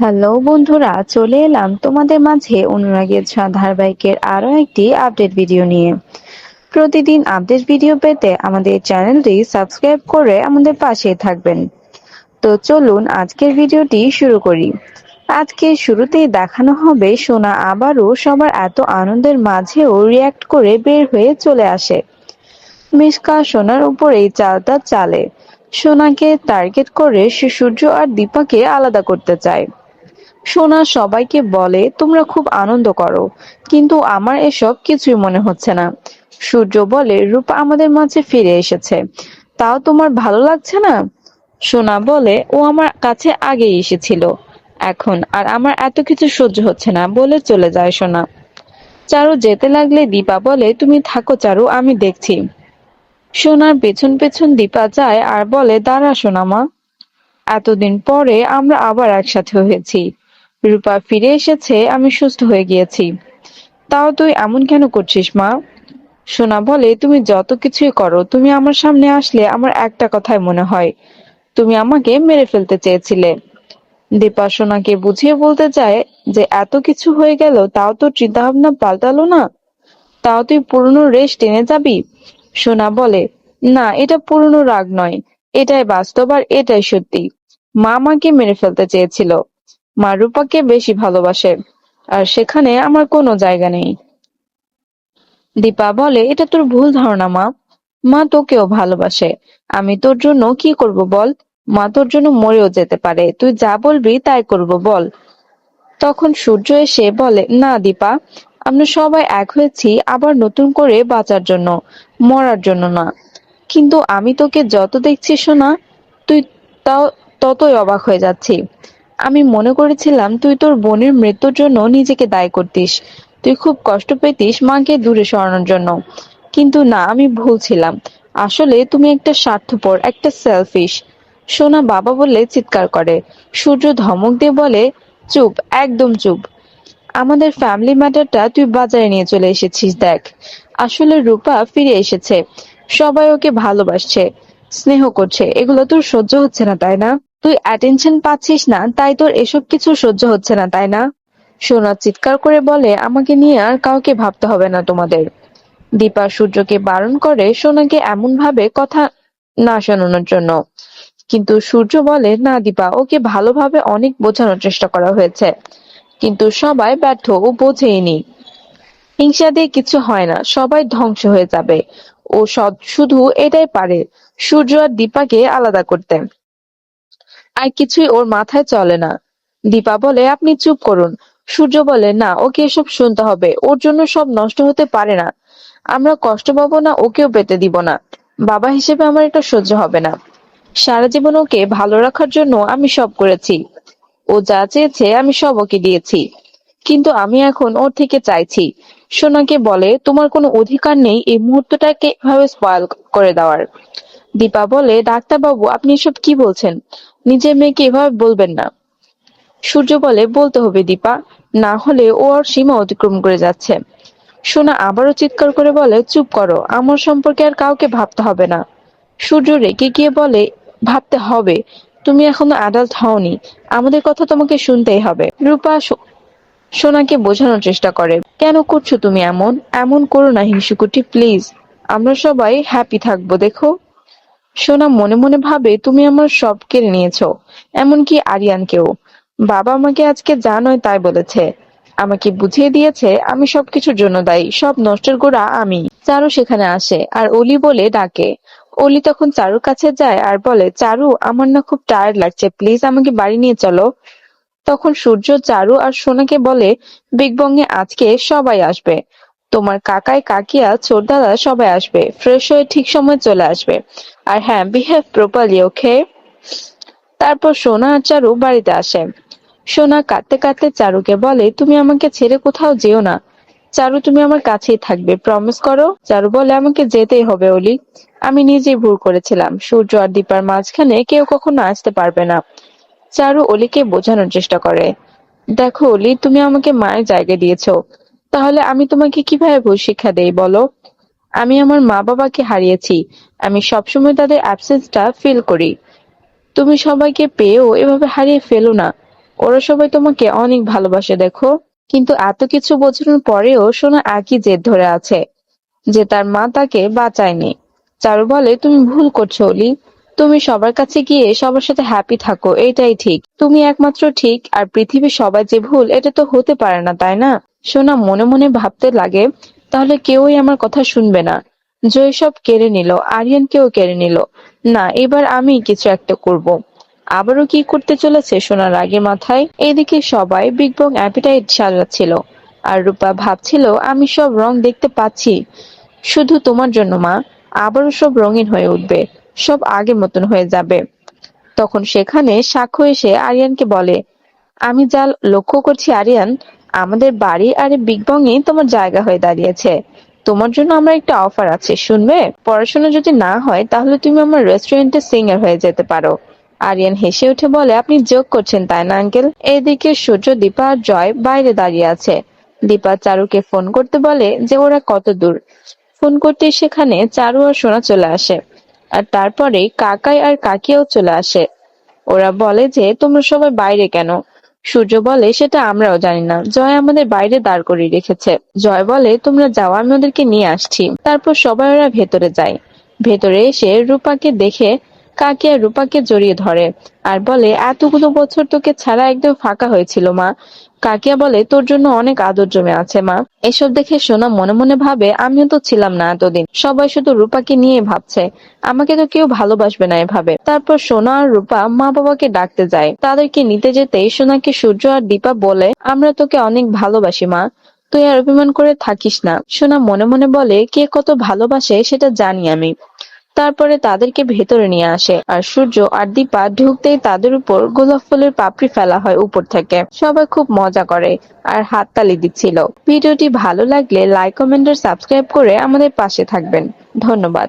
Hello বন্ধুরা, চলে এলাম তোমাদের মাঝে অনুরাগের ছোঁয়া ধারাবাহিকের আরও একটি আপডেট ভিডিও নিয়ে। প্রতিদিন আপডেট ভিডিও পেতে আমাদের চ্যানেলটি সাবস্ক্রাইব করে আমাদের পাশে থাকবেন। তো চলুন আজকের ভিডিওটি শুরু করি। আজকে শুরুতেই দেখানো হবে সোনা আবারও সবার এত আনন্দের মাঝেও রিয়াক্ট করে বের হয়ে চলে আসে। মিসকা সোনার উপরেই চালটা চালে। সোনাকে টার্গেট করে সে সূর্য আর দীপাকে আলাদা করতে চায়। সোনা সবাইকে বলে, তোমরা খুব আনন্দ করো। কিন্তু আমার এসব কিছুই মনে হচ্ছে না। সূর্য বলে, রূপা আমাদের মাঝে ফিরে এসেছে। তাও তোমার ভালো লাগছে না? সোনা বলে, ও আমার কাছে আগেই এসেছিল। এখন আর আমার এত কিছু সহ্য হচ্ছে না, বলে চলে যায় সোনা। চারু যেতে লাগলে দীপা বলে, তুমি থাকো চারু, আমি দেখছি। সোনার পেছন পেছন দীপা যায় আর বলে, দাঁড়া সোনা মা। এতদিন পরে আমরা আবার একসাথে হয়েছি। রূপা ফিরে এসেছে, আমি সুস্থ হয়ে গিয়েছি। তাও তুই এমন কেন করছিস, মা? সোনা বলে, তুমি যত কিছুই করো, তুমি আমার সামনে আসলে আমার একটা কথাই মনে হয়। তুমি আমাকে মেরে ফেলতে চেয়েছিলে। দীপা সোনাকে বুঝিয়ে বলতে চায় যে, এত কিছু হয়ে গেল, তাও তো চিন্তা ভাবনা পাল্টালো না? তাও তুই পুরনো রেশ টেনে যাবি? সোনা বলে, না, এটা পুরনো রাগ নয়। এটাই বাস্তব আর এটাই সত্যি। মা আমাকে মেরে ফেলতে চেয়েছিল। মা রূপাকে বেশি ভালোবাসে, আর সেখানে আমার কোনো জায়গা নেই। দীপা বলে, এটা তোর ভুল ধারণা, মা। মা তোকেও ভালোবাসে। আমি তোর জন্য কি করব বল? মা তোর জন্য মরেও যেতে পারে। তুই যা বলবি তাই করব বল। তখন সূর্য এসে বলে, না দীপা, আমরা সবাই এক হয়েছি, আবার নতুন করে বাঁচার জন্য, মরার জন্য না। কিন্তু আমি তোকে যত দেখছি শোনা তুই তাও ততই অবাক হয়ে যাচ্ছি। আমি মনে করেছিলাম তুই তোর বোনের মৃত্যুর জন্য নিজেকে দায়ী করতিস। তুই খুব কষ্ট পেতিস মাকে দূরে সরানোর জন্য। কিন্তু না, আমি ভুল ছিলাম। আসলে তুমি একটা স্বার্থপর, একটা সেলফিশ সোনা বাবা বললে চিৎকার করে। সূর্য ধমক দিয়ে বলে, চুপ, একদম চুপ। আমাদের ফ্যামিলি ম্যাটারটা তুই বাজারে নিয়ে চলে এসেছিস, দেখ। আসলে রূপা ফিরে এসেছে। সবাই ওকে ভালোবাসছে, স্নেহ করছে। এগুলো তোর সহ্য হচ্ছে না, তাই না? তুই অ্যাটেনশন পাচ্ছিস না, তাই তোর এসব কিছু সহ্য হচ্ছে না, তাই না? সোনা চিৎকার করে বলে, আমাকে নিয়ে আর কাউকে ভাবতে হবে না তোমাদের। দীপা সূর্যকে বারণ করে সোনাকে এমন ভাবে কথা না শোনানোর জন্য। কিন্তু সূর্য বলে, না দীপা, ওকে ভালোভাবে অনেক বোঝানোর চেষ্টা করা হয়েছে। কিন্তু সবাই ব্যর্থ, ও বোঝেইনি। হিংসা দিয়ে কিছু হয় না, সবাই ধ্বংস হয়ে যাবে। ও শুধু এটাই পারে, সূর্য আর দীপাকে আলাদা করতে। আর কিছুই ওর মাথায় চলে না। দীপা বলে, আপনি চুপ করুন। সূর্য বলে, না, ওকে এসব শুনতে হবে। ওর জন্য সব নষ্ট হতে পারে না। আমরা কষ্ট পাবো না, ওকেও পেতে দিব না। বাবা হিসেবে আমার এটা সহ্য হবে না। সারা জীবন ওকে ভালো রাখার জন্য আমি সব করেছি। ও যা চেয়েছে, আমি সব ওকে দিয়েছি। কিন্তু আমি এখন ওর থেকে চাইছি। সোনাকে বলে, তোমার কোনো অধিকার নেই, এই মুহূর্তটাকে এভাবে স্পয়াল করে দেওয়ার। দীপা বলে, ডাক্তারবাবু, আপনি এসব কি বলছেন? নিজের মেয়েকে এভাবে বলবেন না। সূর্য বলে, বলতে হবে দীপা, না হলে ও ওর সীমা অতিক্রম করে যাচ্ছে। সোনা আবারও চিৎকার করে বলে, চুপ করো, আমার সম্পর্কে আর কাউকে ভাবতে হবে না। সূর্য রেগে গিয়ে বলে, ভাবতে হবে, তুমি এখনও অ্যাডাল্ট হওনি, আমাদের কথা তোমাকে শুনতেই হবে। রূপা সোনাকে বোঝানোর চেষ্টা করে, কেন করছ তুমি এমন? এমন করো না হিংসুকুটি, প্লিজ। আমরা সবাই হ্যাপি থাকব, দেখো। সোনা মনে মনে ভাবে, তুমি আমার সব কেড়ে নিয়েছো, এমনকি আরিয়ানকেও। বাবা আমাকে আজকে যা নয় তাই বলেছে। আমাকে বুঝিয়ে দিয়েছে, আমি সবকিছুর জন্য দায়ী, সব নষ্টের গোড়া আমি। চারু সেখানে আসে, আর অলি বলে ডাকে। অলি তখন চারুর কাছে যায় আর বলে, চারু, আমার না খুব টায়ার্ড লাগছে প্লিজ আমাকে বাড়ি নিয়ে চলো। তখন সূর্য, চারু আর সোনাকে বলে, বিগ বং আজকে সবাই আসবে। তোমার কাকিয়া ছোট দাদা সবাই আসবে। ফ্রেশ হয়ে ঠিক সময় চলে আসবে। আর হ্যাঁ বিহেভ প্রপারলি ওকে তারপর সোনা আর চারু বাড়িতে আসে। সোনা কাঁদতে কাঁদতে চারুকে বলে, তুমি আমাকে ছেড়ে কোথাও যেও না। চারু, তুমি আমার কাছেই থাকবে প্রমিস করো? চারু বলে, আমাকে যেতেই হবে, অলি। আমি নিজেই ভুল করেছিলাম। সূর্য আর দীপার মাঝখানে কেউ কখনো আসতে পারবে না। চারু অলিকে বোঝানোর চেষ্টা করে, দেখো অলি, তুমি আমাকে মায়ের জায়গা দিয়েছ। তাহলে আমি তোমাকে কীভাবে ভুল শিক্ষা দেই, বলো? আমি আমার মা বাবাকে হারিয়েছি। আমি সবসময় তাদের অ্যাবসেন্সটা ফিল করি। তুমি সবাইকে পেয়েও এভাবে হারিয়ে ফেলো না। ওরা সবাই তোমাকে অনেক ভালোবাসে, দেখো। কিন্তু এত কিছু বোঝানোর পরেও সোনা একই জেদ ধরে আছে, যে তার মা তাকে বাঁচায়নি। চারু বলে, তুমি ভুল করছ অলি তুমি সবার কাছে গিয়ে সবার সাথে হ্যাপি থাকো এটাই ঠিক। তুমি একমাত্র ঠিক, আর পৃথিবীর সবাই যে ভুল, এটা তো হতে পারে না, তাই না? সোনা মনে মনে ভাবতে লাগে, তাহলে কেউই আমার কথা শুনবে না। জয়সব কেড়ে নিল, আরিয়ানকেও কেড়ে নিল। না, এবার আমি কিছু একটা করব। আবারও কি করতে চলেছে সোনার আগে মাথায়? এদিকে সবাই বিগ বং অ্যাপিটাইট সাজাচ্ছিল। আর রূপা ভাবছিল, আমি সব রং দেখতে পাচ্ছি। শুধু তোমার জন্য, মা। আবারও সব রঙিন হয়ে উঠবে। সব আগের মতন হয়ে যাবে। তখন সেখানে সাক্ষ্য এসে আরিয়ানকে বলে, আমি যা লক্ষ্য করছি আরিয়ান আমাদের বাড়ি আর বিগ এ তোমার জায়গা হয়ে দাঁড়িয়েছে। তোমার জন্য আমার একটা অফার আছে, শুনবে? পড়াশোনা যদি না হয়, তাহলে তুমি আমার রেস্টুরেন্টে সিঙ্গার হয়ে যেতে পারো। আরিয়ান হেসে উঠে বলে, আপনি যোগ করছেন তাই না আঙ্কেল এদিকে সূর্য, দীপা আর জয় বাইরে দাঁড়িয়ে আছে। দীপা চারুকে ফোন করতে বলে যে ওরা কত দূর। ফোন করতে সেখানে চারু আর সোনা চলে আসে। আর তারপরে কাকাই আর কাকিয়াও চলে আসে। ওরা বলে যে, তোমরা সবাই বাইরে কেন? সূর্য বলে, সেটা আমরাও জানি না। জয় আমাদের বাইরে দাঁড় করিয়ে রেখেছে। জয় বলে, তোমরা যাও, আমি ওদেরকে নিয়ে আসছি। তারপর সবাই ওরা ভেতরে যায়। ভেতরে এসে রূপাকে দেখে কাকিয়া রূপাকে জড়িয়ে ধরে? আর বলে, এতগুলো বছর তোকে ছাড়া একদম ফাঁকা হয়েছিল, মা। কাকিয়া বলে, তোর জন্য অনেক আদর জমে আছে, মা। এসব দেখে সোনা মনে মনে ভাবে, আমিও তো ছিলাম না এতদিন। সবাই শুধু রূপাকে নিয়ে ভাবছে। আমাকে তো কেউ ভালোবাসবে না এভাবে। তারপর সোনা আর রূপা মা বাবাকে ডাকতে যায়। তাদেরকে নিতে যেতেই সোনাকে সূর্য আর দীপা বলে, আমরা তোকে অনেক ভালোবাসি, মা। তুই আর অভিমান করে থাকিস না। সোনা মনে মনে বলে, কে কত ভালোবাসে সেটা জানি আমি। তারপরে তাদেরকে ভেতরে নিয়ে আসে। আর সূর্য আর দীপা ঢুকতেই তাদের উপর গোলাপ ফুলের পাপড়ি ফেলা হয় উপর থেকে। সবাই খুব মজা করে আর হাততালি দিচ্ছিল। ভিডিওটি ভালো লাগলে লাইক কমেন্ট আর সাবস্ক্রাইব করে আমাদের পাশে থাকবেন। ধন্যবাদ।